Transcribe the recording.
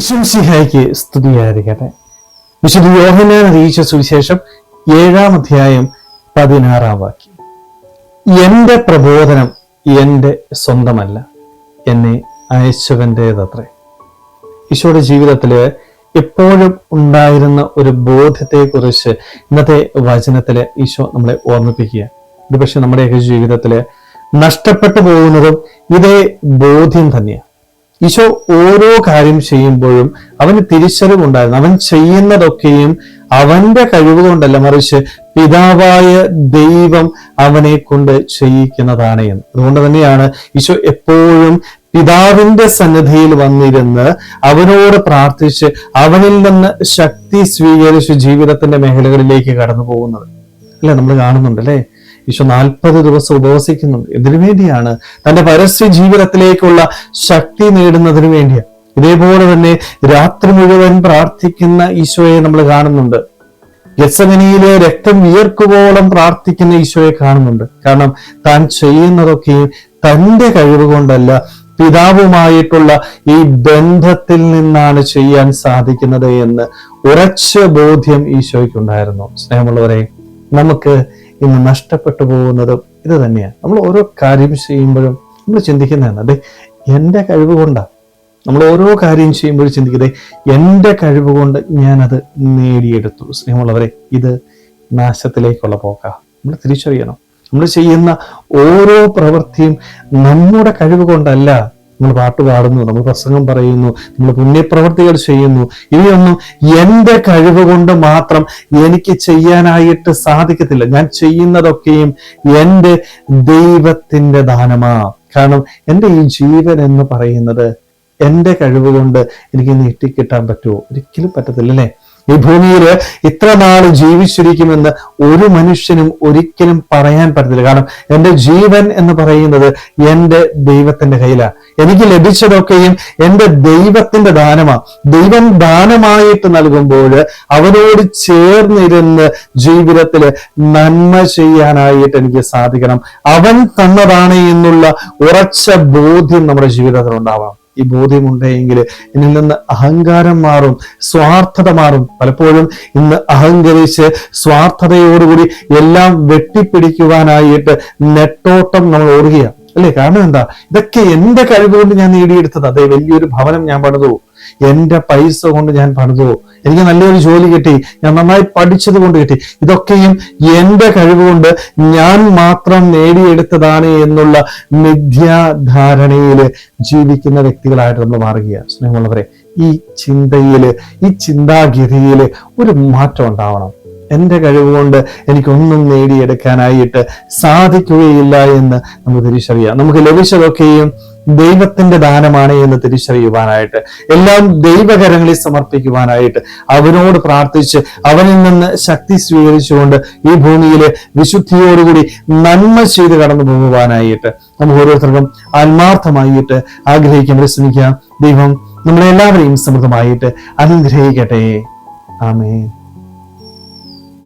വിശംസിഹായിക്ക് സ്തുതിയായിരിക്കട്ടെ. വിശുദ്ധ യോഹനാൻ അറിയിച്ച സുവിശേഷം ഏഴാം അധ്യായം പതിനാറാം വാക്യം. എന്റെ പ്രബോധനം എന്റെ സ്വന്തമല്ല എന്നെ അയച്ചവന്റേതത്രേ. ഈശോയുടെ ജീവിതത്തിൽ എപ്പോഴും ഉണ്ടായിരുന്ന ഒരു ബോധ്യത്തെക്കുറിച്ച് ഇന്നത്തെ വചനത്തിൽ ഈശോ നമ്മളെ ഓർമ്മിപ്പിക്കുക. ഇത് പക്ഷെ നമ്മുടെയൊക്കെ ജീവിതത്തിൽ നഷ്ടപ്പെട്ടു പോകുന്നതും ഇതേ ബോധ്യം തന്നെയാണ്. ഈശോ ഓരോ കാര്യം ചെയ്യുമ്പോഴും അവന് തിരിച്ചറിവുണ്ടായിരുന്നു അവൻ ചെയ്യുന്നതൊക്കെയും അവന്റെ കഴിവ് കൊണ്ടല്ല മറിച്ച് പിതാവായ ദൈവം അവനെ കൊണ്ട് ചെയ്യിക്കുന്നതാണ് എന്ന്. അതുകൊണ്ട് തന്നെയാണ് ഈശോ എപ്പോഴും പിതാവിന്റെ സന്നിധിയിൽ വന്നിരുന്ന് അവനോട് പ്രാർത്ഥിച്ച് അവനിൽ നിന്ന് ശക്തി സ്വീകരിച്ച് ജീവിതത്തിന്റെ മേഖലകളിലേക്ക് കടന്നു പോകുന്നത്. അല്ലെ? നമ്മൾ കാണുന്നുണ്ട് അല്ലെ ഈശോ നാൽപ്പത് ദിവസം ഉപവസിക്കുന്നുണ്ട്. ഇതിനു വേണ്ടിയാണ് തന്റെ പരസ്യ ജീവിതത്തിലേക്കുള്ള ശക്തി നേടുന്നതിന് വേണ്ടിയാണ് ഇതേപോലെ തന്നെ രാത്രി മുഴുവൻ പ്രാർത്ഥിക്കുന്ന ഈശോയെ നമ്മൾ കാണുന്നുണ്ട്. ഗസമനിയിലെ രക്തം വിയർക്കുവോളം പ്രാർത്ഥിക്കുന്ന ഈശോയെ കാണുന്നുണ്ട്. കാരണം താൻ ചെയ്യുന്നതൊക്കെയും തന്റെ കഴിവ് കൊണ്ടല്ല പിതാവുമായിട്ടുള്ള ഈ ബന്ധത്തിൽ നിന്നാണ് ചെയ്യാൻ സാധിക്കുന്നത് എന്ന് ഉറച്ച ബോധ്യം ഈശോയ്ക്കുണ്ടായിരുന്നു. സ്നേഹമുള്ളവരെ നമുക്ക് ഇന്ന് നഷ്ടപ്പെട്ടു പോകുന്നതും ഇത് തന്നെയാണ്. നമ്മൾ ഓരോ കാര്യം ചെയ്യുമ്പോഴും നമ്മൾ ചിന്തിക്കുന്നതാണ് അതെ എന്റെ കഴിവ് കൊണ്ടാണ് നമ്മൾ ഓരോ കാര്യം ചെയ്യുമ്പോഴും ചിന്തിക്കുന്നത് എന്റെ കഴിവ് കൊണ്ട് ഞാനത് നേടിയെടുത്തു. സ്നേഹമുള്ളവരെ ഇത് നാശത്തിലേക്കുള്ള പോക്ക. നമ്മൾ തിരിച്ചറിയണം. നമ്മൾ ചെയ്യുന്ന ഓരോ പ്രവൃത്തിയും നമ്മുടെ കഴിവ് കൊണ്ടല്ല. നമ്മൾ പാട്ട് പാടുന്നു നമ്മൾ പ്രസംഗം പറയുന്നു നമ്മൾ പുണ്യപ്രവർത്തികൾ ചെയ്യുന്നു. ഇവയൊന്നും എന്റെ കഴിവ് കൊണ്ട് മാത്രം എനിക്ക് ചെയ്യാനായിട്ട് സാധിക്കത്തില്ല. ഞാൻ ചെയ്യുന്നതൊക്കെയും എന്റെ ദൈവത്തിന്റെ ദാനമാ. കാരണം എന്റെ ഈ ജീവൻ എന്ന് പറയുന്നത് എന്റെ കഴിവ് കൊണ്ട് എനിക്ക് നീട്ടിക്കിട്ടാൻ പറ്റുമോ? ഒരിക്കലും പറ്റത്തില്ല അല്ലേ? ഈ ഭൂമിയിൽ ഇത്ര നാൾ ജീവിച്ചിരിക്കുമെന്ന് ഒരു മനുഷ്യനും ഒരിക്കലും പറയാൻ പറ്റത്തില്ല. കാരണം എന്റെ ജീവൻ എന്ന് പറയുന്നത് എന്റെ ദൈവത്തിന്റെ കയ്യിലാണ്. എനിക്ക് ലഭിച്ചതൊക്കെയും എന്റെ ദൈവത്തിന്റെ ദാനമാണ് ദൈവം ദാനമായിട്ട് നൽകുമ്പോൾ അവരോട് ചേർന്നിരുന്ന് ജീവിതത്തിൽ നന്മ ചെയ്യാനായിട്ട് എനിക്ക് സാധിക്കണം. അവൻ തന്നതാണ് എന്നുള്ള ഉറച്ച ബോധ്യം നമ്മുടെ ജീവിതത്തിൽ ഉണ്ടാവാം ഈ ബോധ്യമുണ്ടെങ്കിൽ എന്നിൽ നിന്ന് അഹങ്കാരം മാറും സ്വാർത്ഥത മാറും. പലപ്പോഴും ഇന്ന് അഹങ്കരിച്ച് സ്വാർത്ഥതയോടുകൂടി എല്ലാം വെട്ടിപ്പിടിക്കുവാനായിട്ട് നെട്ടോട്ടം നമ്മൾ ഓടുകയാണ്. അല്ലേ? കാരണം എന്താ? ഇതൊക്കെ എന്റെ കഴിവുകൊണ്ട് ഞാൻ നേടിയെടുത്തത്. അതെ വലിയൊരു ഭവനം ഞാൻ പണിതു. എന്റെ പൈസ കൊണ്ട് ഞാൻ പണിതു എനിക്ക് നല്ലൊരു ജോലി കിട്ടി ഞാൻ നന്നായി പഠിച്ചത് കൊണ്ട് കിട്ടി. ഇതൊക്കെയും എന്റെ കഴിവ് കൊണ്ട് ഞാൻ മാത്രം നേടിയെടുത്തതാണ് എന്നുള്ള മിഥ്യാധാരണയിൽ ജീവിക്കുന്ന വ്യക്തികളായിട്ട് നമ്മൾ മാറുകയാണ്. സ്നേഹമുള്ളവരെ ഈ ചിന്തയിൽ ഈ ചിന്താഗതിയിൽ ഒരു മാറ്റം ഉണ്ടാവണം. എന്റെ കഴിവ് കൊണ്ട് എനിക്കൊന്നും നേടിയെടുക്കാനായിട്ട് സാധിക്കുകയില്ല എന്ന് നമുക്ക് തിരിച്ചറിയാം. നമുക്ക് ലഭിച്ചതൊക്കെയും ദൈവത്തിന്റെ ദാനമാണ് എന്ന് തിരിച്ചറിയുവാനായിട്ട് എല്ലാം ദൈവകരങ്ങളിൽ സമർപ്പിക്കുവാനായിട്ട് അവനോട് പ്രാർത്ഥിച്ച് അവനിൽ നിന്ന് ശക്തി സ്വീകരിച്ചുകൊണ്ട് ഈ ഭൂമിയിലെ വിശുദ്ധിയോടുകൂടി നന്മ ചെയ്ത് കടന്നു പോകുവാനായിട്ട് നമുക്ക് ഓരോരുത്തർക്കും ആത്മാർത്ഥമായിട്ട് ആഗ്രഹിക്കാൻ ശ്രമിക്കാം ദൈവം നമ്മളെല്ലാവരെയും സമൃദ്ധമായിട്ട് അനുഗ്രഹിക്കട്ടെ. ആമേൻ.